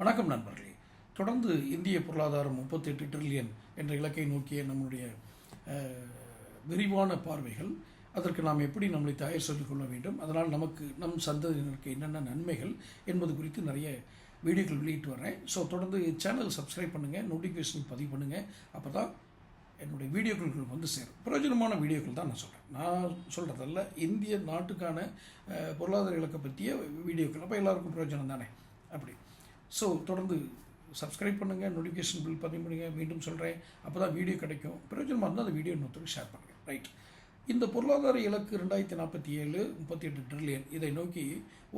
வணக்கம் நண்பர்களே. தொடர்ந்து இந்திய பொருளாதாரம் முப்பத்தெட்டு ட்ரில்லியன் என்ற இலக்கை நோக்கிய நம்முடைய விரிவான பார்வைகள். அதற்கு நாம் எப்படி நம்மளை தயார் சொல்லிக் கொள்ள வேண்டும்? அதனால் நமக்கு நம் சந்ததியினருக்கு என்னென்ன நன்மைகள் என்பது குறித்து நிறைய வீடியோக்கள் வெளியிட்டு வரேன் ஸோ தொடர்ந்து சேனல் சப்ஸ்கிரைப் பண்ணுங்கள் நோட்டிஃபிகேஷன் பதிவு பண்ணுங்கள் அப்போ தான் என்னுடைய வீடியோக்கள் வந்து சேரும். பிரயோஜனமான வீடியோக்கள் தான் நான் சொல்கிறேன் நான் சொல்கிறதல்ல இந்திய நாட்டுக்கான பொருளாதார இலக்கை பற்றிய வீடியோக்கள். அப்போ எல்லாருக்கும் பிரயோஜனம் தானே? அப்படி. ஸோ தொடர்ந்து சப்ஸ்கிரைப் பண்ணுங்கள் நோட்டிஃபிகேஷன் பில் பதிவு பண்ணுங்கள் மீண்டும் சொல்கிறேன் அப்போ தான் வீடியோ கிடைக்கும். பிரயோஜனமாக இருந்தால் அந்த வீடியோ இன்னொருத்தருக்கு ஷேர் பண்ணுங்கள் ரைட் இந்த பொருளாதார இலக்கு ரெண்டாயிரத்தி நாற்பத்தி ஏழு முப்பத்தி எட்டு ட்ரில்லியன் இதை நோக்கி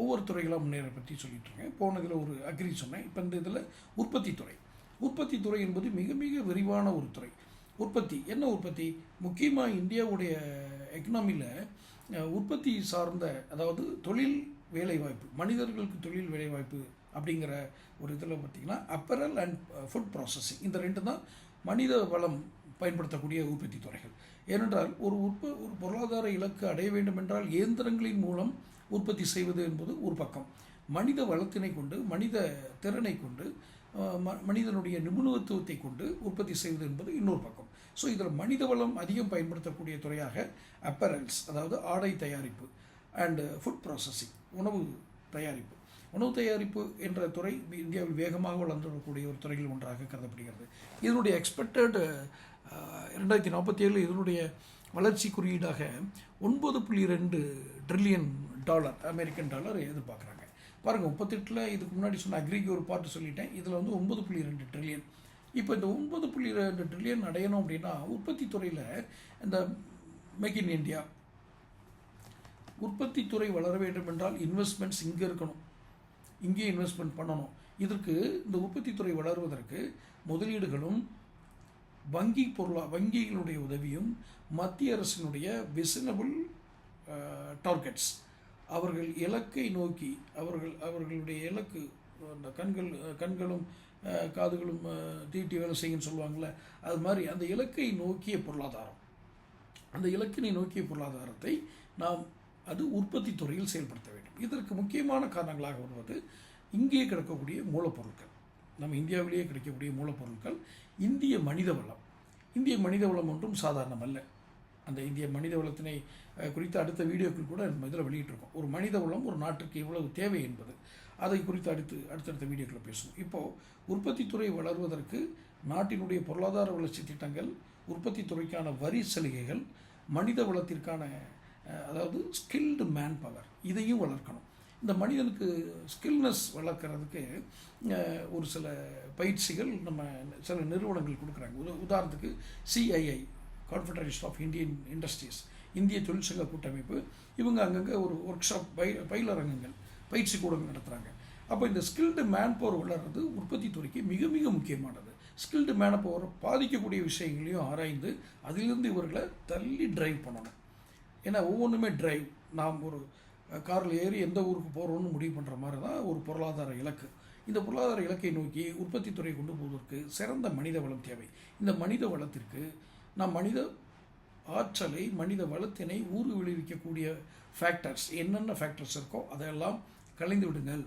ஒவ்வொரு துறைகளாக முன்னேற பற்றி சொல்லிட்டு இருக்கேன். போனதில் ஒரு அக்ரி சொன்னேன். இப்போ இந்த இதில் உற்பத்தி துறை. உற்பத்தி துறை என்பது மிக மிக விரிவான ஒரு துறை. உற்பத்தி. என்ன உற்பத்தி? முக்கியமாக இந்தியாவுடைய எக்கனாமியில் உற்பத்தி சார்ந்த அதாவது தொழில் வேலைவாய்ப்பு மனிதர்களுக்கு தொழில் வேலைவாய்ப்பு அப்படிங்கிற ஒரு இதில் பார்த்திங்கன்னா அப்பரல் அண்ட் ஃபுட் ப்ராசஸிங் இந்த ரெண்டு தான் மனித வளம் பயன்படுத்தக்கூடிய உற்பத்தி துறைகள். ஏனென்றால் ஒரு உற்ப ஒரு பொருளாதார இலக்கு அடைய வேண்டும் என்றால் இயந்திரங்களின் மூலம் உற்பத்தி செய்வது என்பது ஒரு பக்கம். மனித வளத்தினை கொண்டு மனித திறனை கொண்டு ம- மனிதனுடைய நிபுணத்துவத்தை கொண்டு உற்பத்தி செய்வது என்பது இன்னொரு பக்கம். ஸோ இதில் மனித வளம் அதிகம் பயன்படுத்தக்கூடிய துறையாக அப்பரல்ஸ் அதாவது ஆடை தயாரிப்பு அண்டு ஃபுட் ப்ராசஸிங் உணவு தயாரிப்பு உணவு தயாரிப்பு என்ற துறை இந்தியாவில் வேகமாக வளர்ந்து வரக்கூடிய ஒரு துறையில் ஒன்றாக கருதப்படுகிறது. இதனுடைய எக்ஸ்பெக்டட் ரெண்டாயிரத்தி நாற்பத்தி ஏழு இதனுடைய வளர்ச்சி குறியீடாக ஒன்பது புள்ளி ரெண்டு ட்ரில்லியன் டாலர் அமெரிக்கன் டாலர் எதிர்பார்க்குறாங்க. பாருங்கள் முப்பத்தெட்டில் இதுக்கு முன்னாடி சொன்ன அக்ரிக்கு ஒரு பார்ட்டு சொல்லிட்டேன். இதில் வந்து ஒன்பது புள்ளி ரெண்டு ட்ரில்லியன் இப்போ இந்த ஒன்பது புள்ளி ரெண்டு ட்ரில்லியன் அடையணும் அப்படின்னா உற்பத்தி துறையில் இந்த மேக் இன் இந்தியா உற்பத்தி துறை வளர வேண்டும் என்றால் இன்வெஸ்ட்மெண்ட்ஸ் இங்கே இருக்கணும். இங்கே இன்வெஸ்ட்மெண்ட் பண்ணணும். இதற்கு இந்த உற்பத்தி துறை வளருவதற்கு முதலீடுகளும் வங்கி பொருளா வங்கிகளுடைய உதவியும் மத்திய அரசினுடைய விசனபிள் டார்கெட்ஸ் அவர்கள் இலக்கை நோக்கி அவர்கள் அவர்களுடைய இலக்கு அந்த கண்கள் கண்களும் காதுகளும் தீட்டி வேலை செய்யுன்னு சொல்லுவாங்கள்ல அது மாதிரி அந்த இலக்கை நோக்கிய பொருளாதாரம். அந்த இலக்கினை நோக்கிய பொருளாதாரத்தை நாம் அது உற்பத்தி துறையில் செயல்படுத்த வேண்டும். இதற்கு முக்கியமான காரணங்களாக வருவது இங்கே கிடைக்கக்கூடிய மூலப்பொருட்கள். நம்ம இந்தியாவிலேயே கிடைக்கக்கூடிய மூலப்பொருட்கள் இந்திய மனித வளம் இந்திய மனித வளம் ஒன்றும் சாதாரணம் அல்ல அந்த இந்திய மனித வளத்தினை குறித்த அடுத்த வீடியோக்கள் கூட நம்ம இதில் வெளியிட்டிருக்கோம். ஒரு மனித வளம் ஒரு நாட்டுக்கு எவ்வளவு தேவை என்பது. அதை குறித்து அடுத்து அடுத்தடுத்த வீடியோக்களை பேசுவோம். இப்போது உற்பத்தித்துறை வளர்வதற்கு நாட்டினுடைய பொருளாதார வளர்ச்சி திட்டங்கள் உற்பத்தி துறைக்கான வரி சலுகைகள் மனித வளத்திற்கான அதாவது ஸ்கில்டு மேன் பவர் இதையும் வளர்க்கணும். இந்த மனிதனுக்கு ஸ்கில்னஸ் வளர்க்குறதுக்கு ஒரு சில பயிற்சிகள் நம்ம சில நிறுவனங்கள் கொடுக்குறாங்க. உத உதாரணத்துக்கு CII confederation of Indian industries இந்திய தொழிற்சங்க கூட்டமைப்பு. இவங்க அங்கங்கே ஒரு ஒர்க் ஷாப் பய பயிலரங்கங்கள் பயிற்சி கூடங்கள் நடத்துகிறாங்க அப்போ இந்த ஸ்கில்டு மேன் பவர் வளர்றது உற்பத்தி துறைக்கு மிக மிக முக்கியமானது. ஸ்கில்டு மேன் பவர் பாதிக்கக்கூடிய விஷயங்களையும் ஆராய்ந்து அதிலிருந்து இவர்களை தள்ளி டிரைவ் பண்ணணும். ஏன்னா ஒவ்வொன்றுமே டிரைவ் நாம் ஒரு காரில் ஏறி எந்த ஊருக்கு போகிறோம்னு முடிவு பண்ணுற மாதிரி தான் ஒரு பொருளாதார இலக்கு. இந்த பொருளாதார இலக்கை நோக்கி உற்பத்தி துறை கொண்டு போவதற்கு சிறந்த மனித வளம் தேவை. இந்த மனித வளத்திற்கு நாம் மனித ஆற்றலை மனித வளத்தினை ஊறு விளைவிக்கக்கூடிய ஃபேக்டர்ஸ் என்னென்ன ஃபேக்டர்ஸ் இருக்கோ அதையெல்லாம் கலைந்து விடுங்கள்.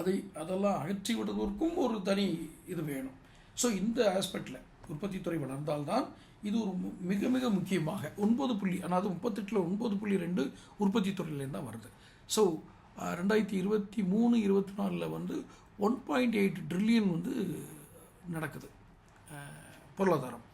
அதை அதெல்லாம் அகற்றி விடுவதற்கும் ஒரு தனி இது வேணும். ஸோ இந்த ஆஸ்பெக்டில் உற்பத்தி துறை வளர்ந்தால்தான் இது ஒரு மு- மிக மிக முக்கியமாக. ஒன்பது புள்ளி அதாவது முப்பத்தெட்டில் ஒன்பது புள்ளி ரெண்டு உற்பத்தி துறையிலேருந்து தான் வருது. ஸோ ரெண்டாயிரத்தி இருபத்தி மூணு இருபத்தி நாலில் வந்து ஒன் பாயிண்ட் எயிட் ட்ரில்லியன் வந்து நடக்குது. பொருளாதாரம்.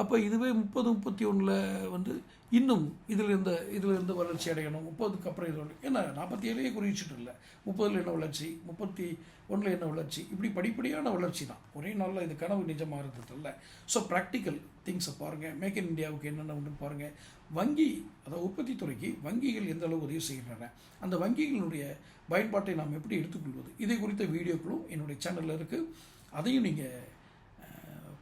அப்போ இதுவே முப்பது முப்பத்தி ஒன்றில் வந்து இன்னும் இதில் இருந்த இதில் இருந்து வளர்ச்சி அடையணும். முப்பதுக்கு அப்புறம் இது ஏன்னா நாற்பத்தி ஏழையே குறிச்சிட்டு இல்லை. முப்பதில் என்ன வளர்ச்சி? முப்பத்தி ஒன்றில் என்ன வளர்ச்சி? இப்படி படிப்படியான வளர்ச்சி தான். ஒரே நாளில் இது கனவு நிஜமாகிறது இல்லை. ஸோ ப்ராக்டிக்கல் திங்ஸை பாருங்கள் மேக் இன் இந்தியாவுக்கு என்னென்ன உண்டு பாருங்கள் வங்கி அதாவது உற்பத்தி துறைக்கு வங்கிகள் எந்த அளவு உதவி செய்கின்றன? அந்த வங்கிகளினுடைய பயன்பாட்டை நாம் எப்படி எடுத்துக்கொள்வது? இதை குறித்த வீடியோக்களும் என்னுடைய சேனலில் இருக்குது அதையும் நீங்கள்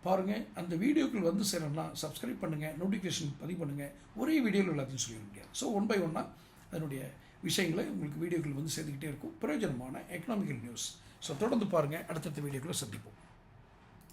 பாருங்கள் அந்த வீடியோக்கள் வந்து சேரணும்னா சப்ஸ்கிரைப் பண்ணுங்கள் நோட்டிஃபிகேஷன் பதிவு பண்ணுங்கள் ஒரே வீடியோவில் எல்லாத்தையும் சொல்லிட முடியாது. ஸோ ஒன் பை ஒன்னாக அதனுடைய விஷயங்களை உங்களுக்கு வீடியோக்கள் வந்து சேர்த்துக்கிட்டே இருக்கும். பிரயோஜனமான எக்கனாமிக்கல் நியூஸ் ஸோ தொடர்ந்து பாருங்கள் அடுத்தடுத்த வீடியோக்களை சந்திப்போம்.